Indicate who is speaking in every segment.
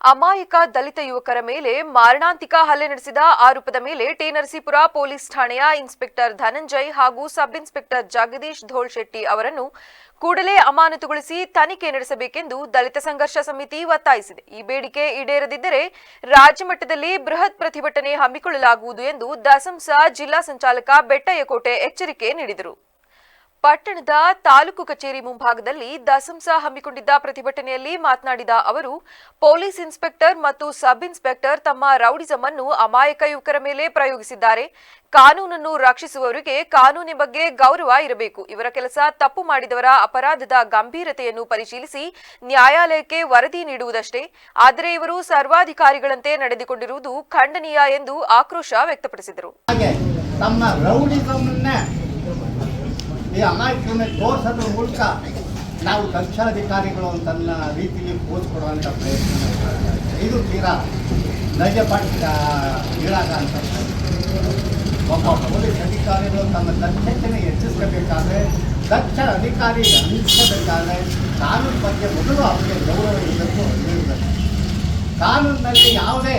Speaker 1: ಅಮಾಯಕ ದಲಿತ ಯುವಕರ ಮೇಲೆ ಮಾರಣಾಂತಿಕ ಹಲ್ಲೆ ನಡೆಸಿದ ಆರೋಪದ ಮೇಲೆ ಟಿ ನರಸೀಪುರ ಪೊಲೀಸ್ ಠಾಣೆಯ ಇನ್ಸ್ಪೆಕ್ಟರ್ ಧನಂಜಯ್ ಹಾಗೂ ಸಬ್ ಇನ್ಸ್ಪೆಕ್ಟರ್ ಜಗದೀಶ್ ಧೋಳ್ ಶೆಟ್ಟಿ ಅವರನ್ನು ಕೂಡಲೇ ಅಮಾನತುಗೊಳಿಸಿ ತನಿಖೆ ನಡೆಸಬೇಕೆಂದು ದಲಿತ ಸಂಘರ್ಷ ಸಮಿತಿ ಒತ್ತಾಯಿಸಿದೆ. ಈ ಬೇಡಿಕೆ ಈಡೇರದಿದ್ದರೆ ರಾಜ್ಯಮಟ್ಟದಲ್ಲಿ ಬೃಹತ್ ಪ್ರತಿಭಟನೆ ಹಮ್ಮಿಕೊಳ್ಳಲಾಗುವುದು ಎಂದು ದಸಂಸ ಜಿಲ್ಲಾ ಸಂಚಾಲಕ ಬೆಟ್ಟಯ್ಯಕೋಟೆ ಎಚ್ಚರಿಕೆ ನೀಡಿದರು. ಪಟ್ಟಣದ ತಾಲೂಕು ಕಚೇರಿ ಮುಂಭಾಗದಲ್ಲಿ ದಸಂಸ ಹಮ್ಮಿಕೊಂಡಿದ್ದ ಪ್ರತಿಭಟನೆಯಲ್ಲಿ ಮಾತನಾಡಿದ ಅವರು, ಪೊಲೀಸ್ ಇನ್ಸ್ಪೆಕ್ಟರ್ ಮತ್ತು ಸಬ್ ಇನ್ಸ್ಪೆಕ್ಟರ್ ತಮ್ಮ ರೌಡಿಸಂ ಅನ್ನು ಅಮಾಯಕ ಯುವಕರ ಮೇಲೆ ಪ್ರಯೋಗಿಸಿದ್ದಾರೆ. ಕಾನೂನನ್ನು ರಕ್ಷಿಸುವವರಿಗೆ ಕಾನೂನಿನ ಬಗ್ಗೆ ಗೌರವ ಇರಬೇಕು. ಇವರ ಕೆಲಸ ತಪ್ಪು ಮಾಡಿದವರ ಅಪರಾಧದ ಗಂಭೀರತೆಯನ್ನು ಪರಿಶೀಲಿಸಿ ನ್ಯಾಯಾಲಯಕ್ಕೆ ವರದಿ ನೀಡುವುದಷ್ಟೇ. ಆದರೆ ಇವರು ಸರ್ವಾಧಿಕಾರಿಗಳಂತೆ ನಡೆದುಕೊಂಡಿರುವುದು ಖಂಡನೀಯ ಎಂದು ಆಕ್ರೋಶ ವ್ಯಕ್ತಪಡಿಸಿದರು.
Speaker 2: ಈ ಅಮಾಯಕರನ್ನ ತೋರಿಸೋದ್ರ ಮೂಲಕ ನಾವು ದಕ್ಷಾಧಿಕಾರಿಗಳು ಅಂತನ್ನ ರೀತಿಯಲ್ಲಿ ಕೊಡುವಂಥ ಪ್ರಯತ್ನ. ಇದು ತೀರಾ ನಜಪಟ್ಟ ಅಂತ ಒಬ್ಬ ಪೊಲೀಸ್ ಅಧಿಕಾರಿಗಳು ತಮ್ಮ ದಕ್ಷತೆಯನ್ನು ಹೆಚ್ಚಿಸಬೇಕಾದ್ರೆ ದಕ್ಷ ಅಧಿಕಾರಿ ಅನಿಸಬೇಕಾದ್ರೆ ಕಾನೂನು ಬಗ್ಗೆ ಮೊದಲು ಅವರಿಗೆ ಗೌರವ ಇರಬೇಕು ಇರಬೇಕು ಕಾನೂನಿನಲ್ಲಿ ಯಾವುದೇ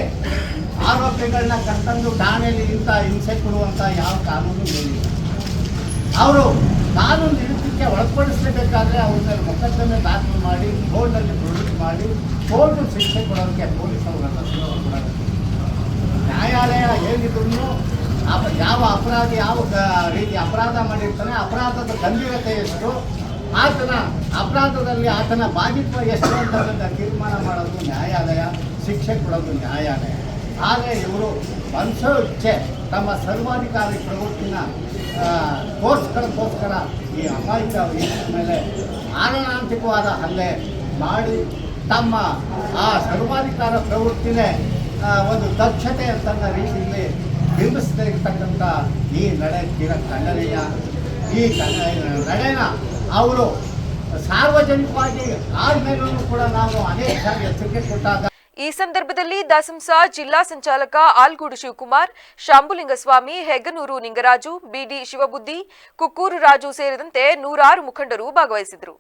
Speaker 2: ಆರೋಪಿಗಳನ್ನ ಕರ್ತಂದು ಠಾಣೆಯಲ್ಲಿ ಇಂಥ ಹಿಂಸೆ ಕೊಡುವಂಥ ಯಾವ ಕಾನೂನು ಅವರು ಕಾನೂನು ಹಿಡಿತಕ್ಕೆ ಒಳಪಡಿಸಲೇಬೇಕಾದ್ರೆ ಅವ್ರ ಮೇಲೆ ಮೊಕದ್ದಮೆ ದಾಖಲು ಮಾಡಿ ಕೋರ್ಟಲ್ಲಿ ಪ್ರೊಡ್ಯೂಸ್ ಮಾಡಿ ಕೋರ್ಟ್ ಶಿಕ್ಷೆ ಕೊಡೋದಕ್ಕೆ ಪೊಲೀಸ್ ಅವರನ್ನ ಕೊಡಬೇಕು ನ್ಯಾಯಾಲಯ ಏನಿದ್ರು ಯಾವ ಅಪರಾಧಿ, ಯಾವ ರೀತಿ ಅಪರಾಧ ಮಾಡಿರ್ತಾನೆ, ಅಪರಾಧದ ಗಂಭೀರತೆ ಎಷ್ಟು, ಆತನ ಅಪರಾಧದಲ್ಲಿ ಆತನ ಬಾಧಿತ್ವ ಎಷ್ಟು ಅಂತಕ್ಕಂಥ ತೀರ್ಮಾನ ಮಾಡೋದು ನ್ಯಾಯಾಲಯ, ಶಿಕ್ಷೆ ಕೊಡೋದು ನ್ಯಾಯಾಲಯ. ಆದರೆ ಇವರು ಮನುಷ್ಯ ಇಚ್ಛೆ ತಮ್ಮ ಸರ್ವಾಧಿಕಾರಿ ಪ್ರವೃತ್ತಿನ ಕೋರ್ಸ್ಗಳಿಗೋಸ್ಕರ ಈ ವ್ಯಕ್ತಿ ಮೇಲೆ ಆರಣಾಂತಿಕವಾದ ಹಲ್ಲೆ ಮಾಡಿ ತಮ್ಮ, ಆ ಸರ್ವಾಧಿಕಾರ ಪ್ರವೃತ್ತಿನೇ ಒಂದು ದಕ್ಷತೆ ಅಂತನ್ನ ರೀತಿಯಲ್ಲಿ ಬಿಂಬಿಸ್ತಿರ್ತಕ್ಕಂಥ ಈ ನಡೆ ತೀರ ಖಂಡನೀಯ ಈ ನಡೆನ ಅವರು ಸಾರ್ವಜನಿಕವಾಗಿ ಆದ್ಮೇಲೂ ಕೂಡ ನಾವು ಅನೇಕ ಎಚ್ಚರಿಕೆ ಕೊಟ್ಟಾಗ
Speaker 1: ಈ ಸಂದರ್ಭದಲ್ಲಿ ದಸಂಸ ಜಿಲ್ಲಾ ಸಂಚಾಲಕ ಆಲ್ಗೂಡು ಶಿವಕುಮಾರ್, ಶಾಂಬುಲಿಂಗಸ್ವಾಮಿ ಹೆಗ್ಗನೂರು ನಿಂಗರಾಜು, ಬಿಡಿ ಶಿವಬುದ್ದಿ ಕುಕ್ಕೂರು ರಾಜು ಸೇರಿದಂತೆ ನೂರಾರು ಮುಖಂಡರು ಭಾಗವಹಿಸಿದರು